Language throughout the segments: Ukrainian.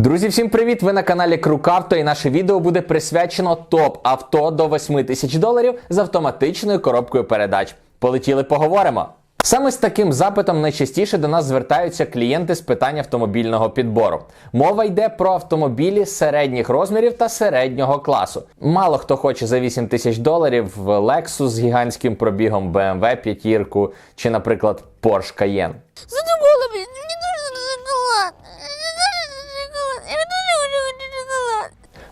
Друзі, всім привіт! Ви на каналі Крукавто і наше відео буде присвячено топ авто до 8 тисяч доларів з автоматичною коробкою передач. Полетіли, поговоримо. Саме з таким запитом найчастіше до нас звертаються клієнти з питань автомобільного підбору. Мова йде про автомобілі середніх розмірів та середнього класу. Мало хто хоче за 8 тисяч доларів Lexus з гігантським пробігом, BMW п'ятірку чи, наприклад, Porsche Cayenne.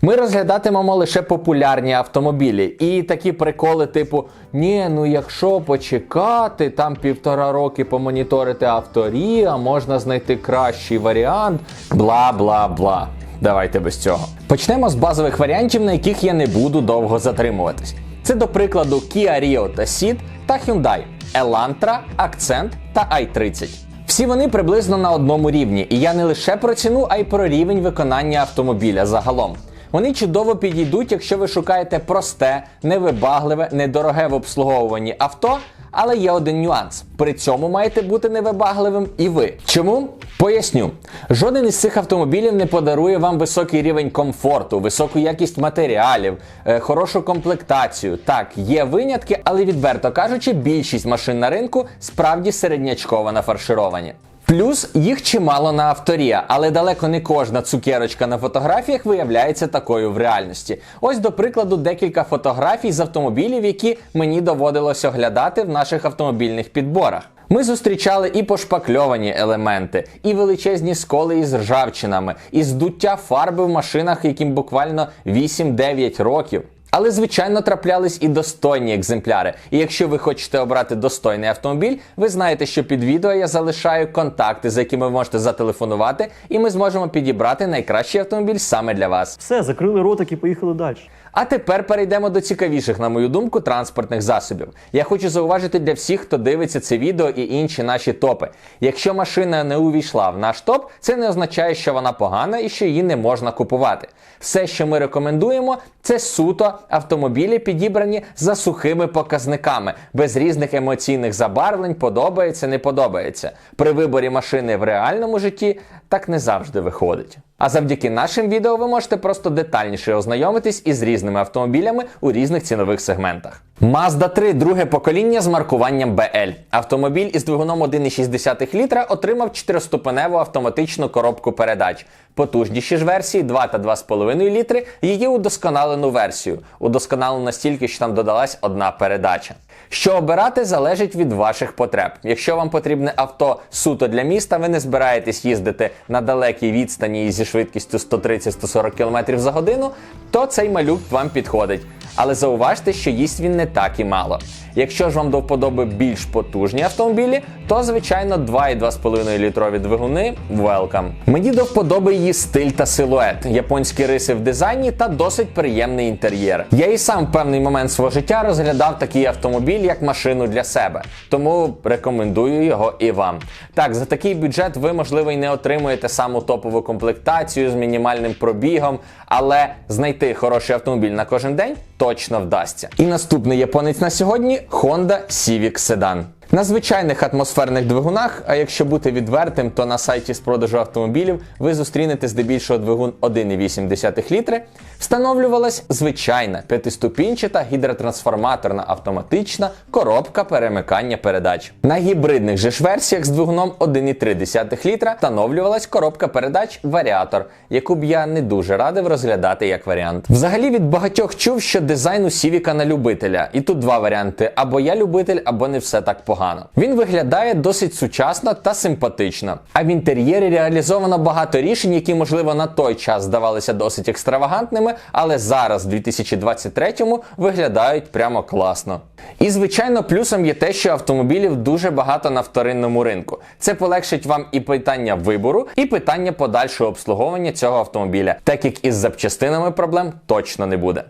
Ми розглядатимемо лише популярні автомобілі. І такі приколи, типу: ні, ну якщо почекати, там півтора роки помоніторити авторі, а можна знайти кращий варіант. Бла бла бла. Давайте без цього. Почнемо з базових варіантів, на яких я не буду довго затримуватись. Це, до прикладу, Kia Rio та Ceed та Hyundai, Elantra, Accent та i30. Всі вони приблизно на одному рівні, і я не лише про ціну, а й про рівень виконання автомобіля загалом. Вони чудово підійдуть, якщо ви шукаєте просте, невибагливе, недороге в обслуговуванні авто. Але є один нюанс: при цьому маєте бути невибагливим і ви. Чому? Поясню. Жоден із цих автомобілів не подарує вам високий рівень комфорту, високу якість матеріалів, е, хорошу комплектацію. Так, є винятки, але відверто кажучи, більшість машин на ринку справді середнячково нафаршировані. Плюс їх чимало на авторія, але далеко не кожна цукерочка на фотографіях виявляється такою в реальності. Ось, до прикладу, декілька фотографій з автомобілів, які мені доводилось оглядати в наших автомобільних підборах. Ми зустрічали і пошпакльовані елементи, і величезні сколи із ржавчинами, і здуття фарби в машинах, яким буквально 8-9 років. Але, звичайно, траплялись і достойні екземпляри. І якщо ви хочете обрати достойний автомобіль, ви знаєте, що під відео я залишаю контакти, за якими ви можете зателефонувати, і ми зможемо підібрати найкращий автомобіль саме для вас. Все, закрили ротик і поїхали далі. А тепер перейдемо до цікавіших, на мою думку, транспортних засобів. Я хочу зауважити для всіх, хто дивиться це відео і інші наші топи. Якщо машина не увійшла в наш топ, це не означає, що вона погана і що її не можна купувати. Все, що ми рекомендуємо, це суто автомобілі, підібрані за сухими показниками, без різних емоційних забарвлень, подобається, не подобається. При виборі машини в реальному житті так не завжди виходить. А завдяки нашим відео ви можете просто детальніше ознайомитись із різними автомобілями у різних цінових сегментах. Mazda 3 друге покоління з маркуванням BL. Автомобіль із двигуном 1,6 літра отримав 4-ступеневу автоматичну коробку передач. Потужніші ж версії 2 та 2,5 літри її удосконалену версію. Удосконалену настільки, що там додалась одна передача. Що обирати залежить від ваших потреб. Якщо вам потрібне авто суто для міста, ви не збираєтесь їздити на далекій відстані зі швидкістю 130-140 км за годину, то цей малюк вам підходить. Але зауважте, що їсть він не так і мало. Якщо ж вам до вподоби більш потужні автомобілі, то звичайно 2 і 2,5 літрові двигуни welcome. Мені до вподоби її стиль та силует, японські риси в дизайні та досить приємний інтер'єр. Я і сам в певний момент свого життя розглядав такий автомобіль як машину для себе, тому рекомендую його і вам. Так, за такий бюджет ви, можливо, і не отримуєте саму топову комплектацію з мінімальним пробігом, але знайти хороший автомобіль на кожен день точно вдасться. І наступний японець на сьогодні Honda Civic Sedan. На звичайних атмосферних двигунах, а якщо бути відвертим, то на сайті з продажу автомобілів ви зустрінете здебільшого двигун 1,8 літри. Встановлювалась звичайна п'ятиступінчата гідротрансформаторна автоматична коробка перемикання передач. На гібридних же ж версіях з двигуном 1,3 літра встановлювалась коробка передач варіатор, яку б я не дуже радив розглядати як варіант. Взагалі від багатьох чув, що дизайн у Сівіка на любителя, і тут два варіанти: або я любитель, або не все так погано. Він виглядає досить сучасно та симпатично. А в інтер'єрі реалізовано багато рішень, які, можливо, на той час здавалися досить екстравагантними, але зараз, в 2023-му, виглядають прямо класно. І звичайно, плюсом є те, що автомобілів дуже багато на вторинному ринку. Це полегшить вам і питання вибору, і питання подальшого обслуговування цього автомобіля, так як із запчастинами проблем точно не буде.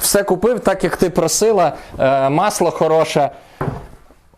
Все купив, так як ти просила, е, масло хороше.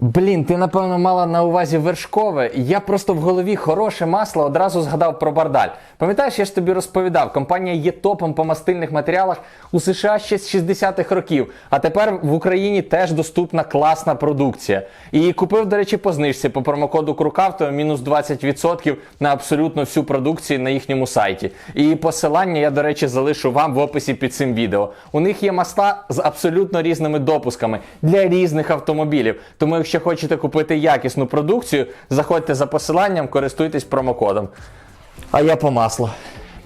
Блін, ти напевно мала на увазі вершкове. Я просто в голові хороше масло одразу згадав про бардаль. Пам'ятаєш, я ж тобі розповідав, компанія є топом по мастильних матеріалах у США ще з 60-х років. А тепер в Україні теж доступна класна продукція. І купив, до речі, по знижці по промокоду Крукавто мінус 20% на абсолютно всю продукцію на їхньому сайті. І посилання я, до речі, залишу вам в описі під цим відео. У них є масла з абсолютно різними допусками для різних автомобілів. Тому, якщо хочете купити якісну продукцію, заходьте за посиланням, користуйтесь промокодом. А я по маслу.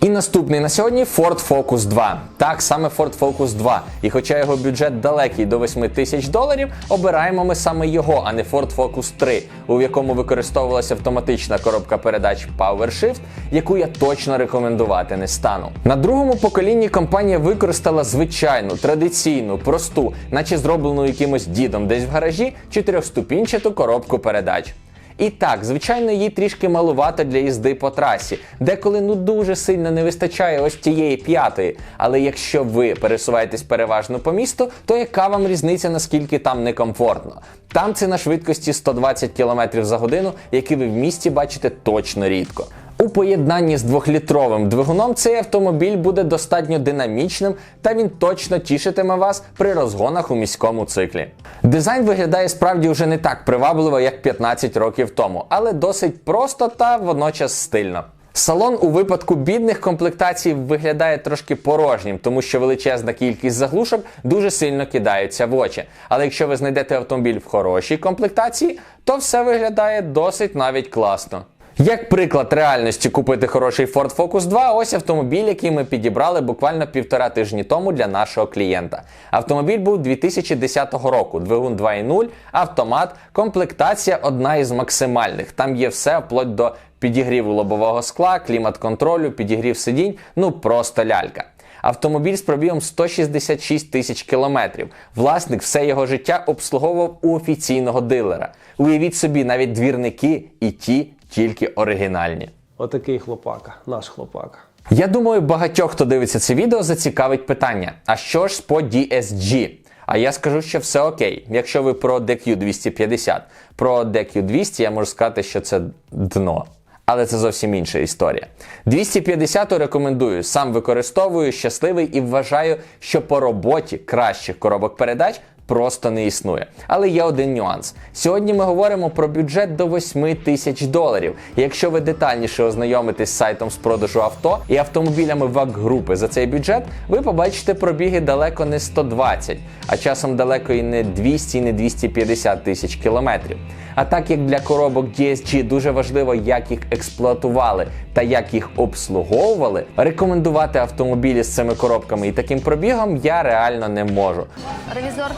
І наступний на сьогодні Ford Focus 2. Так, саме Ford Focus 2. І хоча його бюджет далекий до 8 тисяч доларів, обираємо ми саме його, а не Ford Focus 3, у якому використовувалася автоматична коробка передач PowerShift, яку я точно рекомендувати не стану. На другому поколінні компанія використала звичайну, традиційну, просту, наче зроблену якимось дідом десь в гаражі, чотирьохступінчату коробку передач. І так, звичайно, їй трішки малувато для їзди по трасі, деколи ну дуже сильно не вистачає ось тієї п'ятої. Але якщо ви пересуваєтесь переважно по місту, то яка вам різниця, наскільки там некомфортно? Там це на швидкості 120 км за годину, які ви в місті бачите точно рідко. У поєднанні з двохлітровим двигуном цей автомобіль буде достатньо динамічним та він точно тішитиме вас при розгонах у міському циклі. Дизайн виглядає справді вже не так привабливо, як 15 років тому, але досить просто та водночас стильно. Салон у випадку бідних комплектацій виглядає трошки порожнім, тому що величезна кількість заглушок дуже сильно кидається в очі. Але якщо ви знайдете автомобіль в хорошій комплектації, то все виглядає досить навіть класно. Як приклад реальності купити хороший Ford Focus 2, ось автомобіль, який ми підібрали буквально півтора тижні тому для нашого клієнта. Автомобіль був 2010 року, двигун 2.0, автомат, комплектація одна із максимальних. Там є все вплоть до підігріву лобового скла, клімат-контролю, підігрів сидінь, ну просто лялька. Автомобіль з пробігом 166 тисяч кілометрів. Власник все його життя обслуговував у офіційного дилера. Уявіть собі, навіть двірники і ті тільки оригінальні. Отакий хлопака, наш хлопака. Я думаю, багатьох, хто дивиться це відео, зацікавить питання: а що ж по DSG? А я скажу, що все окей. Якщо ви про DQ 250, про DQ 200 я можу сказати, що це дно. Але це зовсім інша історія. 250 рекомендую, сам використовую, щасливий і вважаю, що по роботі кращих коробок передач просто не існує. Але є один нюанс. Сьогодні ми говоримо про бюджет до 8 тисяч доларів. Якщо ви детальніше ознайомитесь з сайтом з продажу авто і автомобілями ВАК групи за цей бюджет, ви побачите пробіги далеко не 120, а часом далеко і не 200, і не 250 тисяч кілометрів. А так як для коробок DSG дуже важливо, як їх експлуатували та як їх обслуговували, рекомендувати автомобілі з цими коробками і таким пробігом я реально не можу. Ревізор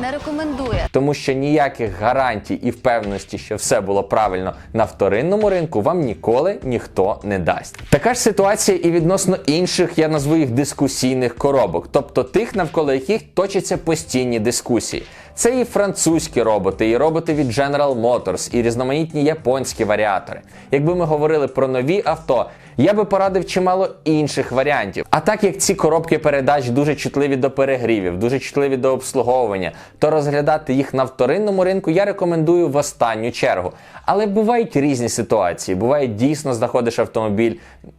не рекомендує. Тому що ніяких гарантій і впевненості, що все було правильно на вторинному ринку, вам ніколи ніхто не дасть. Така ж ситуація і відносно інших, я назву їх дискусійних коробок, тобто тих, навколо яких точаться постійні дискусії. Це і французькі роботи, і роботи від General Motors, і різноманітні японські варіатори. Якби ми говорили про нові авто, я би порадив чимало інших варіантів. А так як ці коробки передач дуже чутливі до перегрівів, дуже чутливі до обслуговування, то розглядати їх на вторинному ринку я рекомендую в останню чергу. Але бувають різні ситуації. Буває дійсно знаходиш автомобіль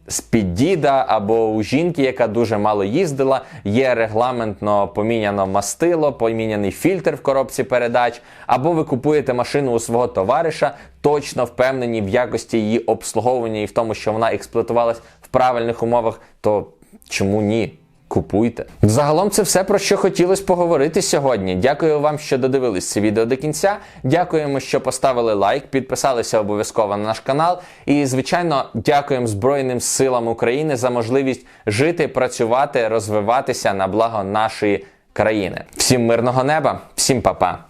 з під діда або у жінки, яка дуже мало їздила. Є регламентно поміняно мастило, поміняний фільтр в коробці передач, або ви купуєте машину у свого товариша, точно впевнені в якості її обслуговування і в тому, що вона експлуатувалась в правильних умовах, то чому ні? Купуйте. Загалом це все про що хотілося поговорити сьогодні. Дякую вам, що додивились це відео до кінця. Дякуємо, що поставили лайк, підписалися обов'язково на наш канал. І, звичайно, дякуємо Збройним силам України за можливість жити, працювати, розвиватися на благо нашої країни. Всім мирного неба, всім па-па!